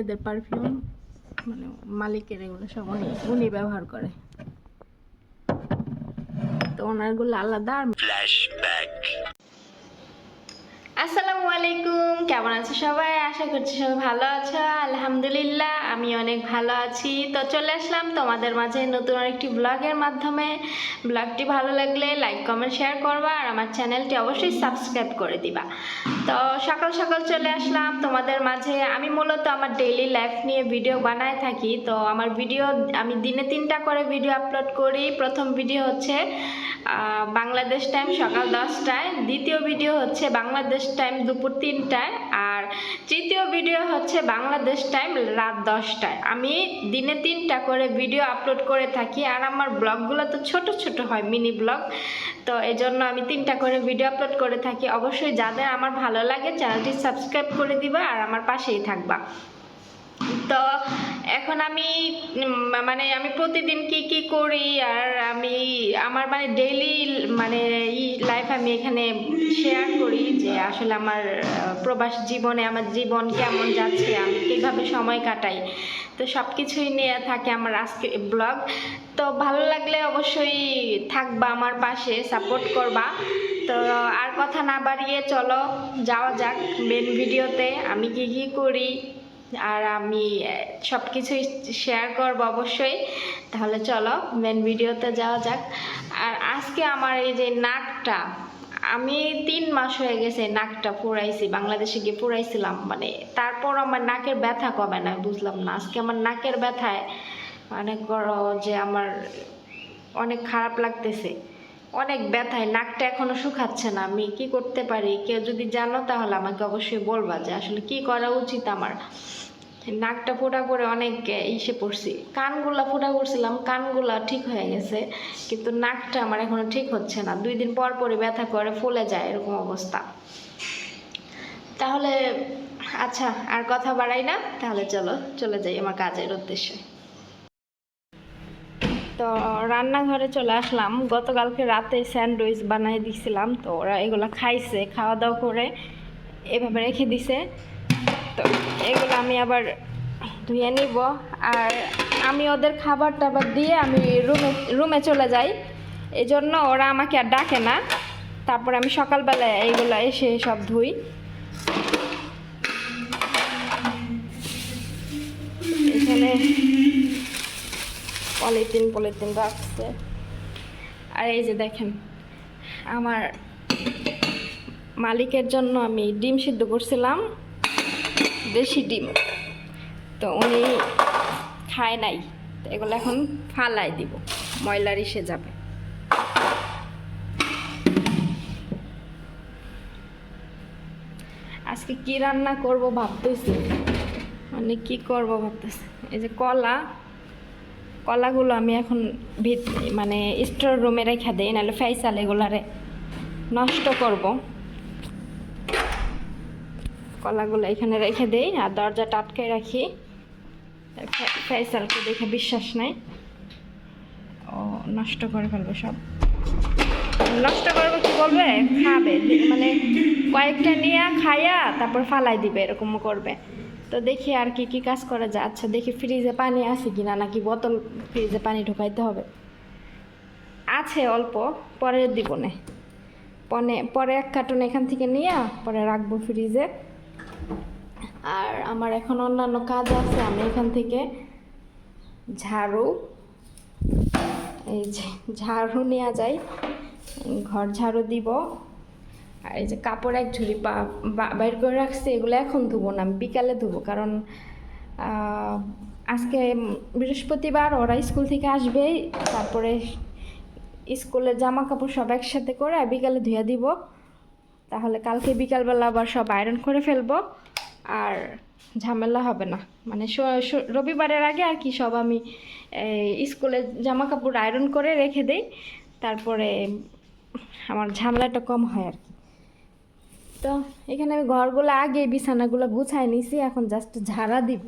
এদের পারফিউম মানে মালিকের এগুলো সব উনি উনি ব্যবহার করে। তো ওনারগুলো আলাদা আর আসসালামু আলাইকুম কেমন আছো সবাই? আশা করছি সবাই ভালো আছো? আলহামদুলিল্লাহ, আমি অনেক ভালো আছি। তো চলে আসলাম তোমাদের মাঝে নতুন আরেকটি ব্লগের মাধ্যমে। ব্লগটি ভালো লাগলে লাইক, কমেন্ট, শেয়ার করবা আর আমার চ্যানেলটি অবশ্যই সাবস্ক্রাইব করে দিবা। তো সকাল সকাল চলে আসলাম তোমাদের মাঝে। আমি মূলত আমার ডেইলি লাইফ নিয়ে ভিডিও বানায় থাকি। তো আমার ভিডিও আমি দিনে তিনটা করে ভিডিও আপলোড করি। প্রথম ভিডিও হচ্ছে বাংলাদেশ টাইম সকাল দশটায়। দ্বিতীয় ভিডিও হচ্ছে বাংলাদেশ টাইম দুপুর তিনটায়। আর ভিডিও হচ্ছে বাংলাদেশ টাইম রাত দশটায়। আমি দিনে তিনটা করে ভিডিও আপলোড করে থাকি, আর আমার ব্লগগুলো তো ছোট ছোট হয় মিনি ব্লগ তো এই জন্য আমি তিনটা করে ভিডিও আপলোড করে থাকি। অবশ্যই যাদের আমার ভালো লাগে, চ্যানেলটি সাবস্ক্রাইব করে দিবা আর আমার পাশেই থাকবা। তো এখন আমি মানে আমি প্রতিদিন কি কি করি আর আমি, আমার মানে ডেইলি মানে লাইফ আমি এখানে শেয়ার করি যে আসলে আমার প্রবাস জীবনে আমার জীবন কেমন যাচ্ছে, আমি কীভাবে সময় কাটাই। তো সব কিছুই নিয়ে থাকে আমার আজকে ব্লগ তো ভালো লাগলে অবশ্যই থাকবা আমার পাশে সাপোর্ট করবা। তো আর কথা না বাড়িয়ে চলো, যাওয়া যাক মেন ভিডিওতে আমি কি কি করি। আর আমি সব কিছুই শেয়ার করব অবশ্যই। তাহলে চলো মেন ভিডিওতে যাওয়া যাক। আর আজকে আমার এই যে নাকটা, আমি তিন মাস হয়ে গেছে নাকটা পুরাইছি, বাংলাদেশে গিয়ে পুরাইছিলাম। মানে তারপর আমার নাকের ব্যথা কবে না, বুঝলাম না। আজকে আমার নাকের ব্যথায় মানে করো যে আমার অনেক খারাপ লাগতেছে। অনেক ব্যথায় নাকটা এখনও শুকাচ্ছে না, আমি কি করতে পারি? কেউ যদি জানো তাহলে আমাকে অবশ্যই বলবা যে আসলে কি করা উচিত আমার। নাকটা ফোটা করে অনেক ইসে পড়ছি। কানগুলা ফোটা করছিলাম, কানগুলা ঠিক হয়ে গেছে, কিন্তু নাকটা আমার এখনও ঠিক হচ্ছে না। দুই দিন পর পরই ব্যথা করে, ফুলে যায় এরকম অবস্থা। তাহলে আচ্ছা আর কথা বাড়াই না, তাহলে চলো, চলে যাই আমার কাজের উদ্দেশ্যে। তো রান্নাঘরে চলে আসলাম। গতকালকে রাতে স্যান্ডউইচ বানিয়ে দিছিলাম, তো ওরা এগুলো খাইছে খাওয়া দাওয়া করে এভাবে রেখে দিছে। তো এগুলো আমি আবার ধুয়ে নিব আর আমি ওদের খাবার টাবার দিয়ে আমি রুমে রুমে চলে যাই। এই জন্য ওরা আমাকে আর ডাকে না। তারপর আমি সকালবেলায় এইগুলো এসে সব ধুই। এখানে পলিথিন পলিথিন রাখছে আর এই যে দেখেন, আমার মালিকের জন্য আমি ডিম সিদ্ধ করছিলাম, দেশি ডিম। তো উনি খায় নাই, তো এগুলো এখন ফালাই দিব, ময়লার ইসে যাবে। আজকে কি রান্না করব ভাবতেছি মানে কি করব ভাবতেছি, এই যে কলা কলাগুলো আমি এখন ভিত মানে স্টোর রুমে রেখে দিই, নাহলে ফাইসাল এগুলারে নষ্ট করব। কলাগুলো এখানে রেখে দিই আর দরজাটা আটকে রাখি। ফা- ফাইসালকে দেখে বিশ্বাস নাই। ও নষ্ট করে ফেলবে সব। নষ্ট করবে কি বলবে? খাবে। মানে কয়েকটা নিয়ে খাইয়া তারপর ফালাই দিবে, এরকম করবে। তো দেখি আর কি কি কাজ করা যায়। আচ্ছা দেখি ফ্রিজে পানি আছে কিনা, নাকি বোতল ফ্রিজে পানি ঢুকাইতে হবে? আছে অল্প, পরে দিব না। পরে পরে এক কার্টুন এখান থেকে নিয়ে পরে রাখব ফ্রিজে। আর আমার এখন অন্যান্য কাজ আছে, আমি এখান থেকে ঝাড়ু, এই ঝাড়ু নেওয়া যায়, ঘর ঝাড়ু দিব। আর এই যে কাপড় এক বা- বাইর করে রাখছি এগুলো এখন ধুবো না আমি বিকালে ধুবো কারণ আজকে বৃহস্পতিবার ওরা স্কুল থেকে আসবে তারপরে স্কুলের জামা কাপড় সব একসাথে করে বিকালে ধুয়ে দিব তাহলে কালকে বিকালবেলা আবার সব আয়রন করে ফেলব আর ঝামেলা হবে না মানে রবিবারের আগে আর কি সব আমি এই, স্কুলের জামা কাপড় আয়রন করে রেখে দিই তারপরে আমার ঝামেলাটা কম হয় আর কি। তো এখানে আমি ঘরগুলো আগে বিছানাগুলো গুছাই নিছি এখন জাস্ট ঝাড়া দিব।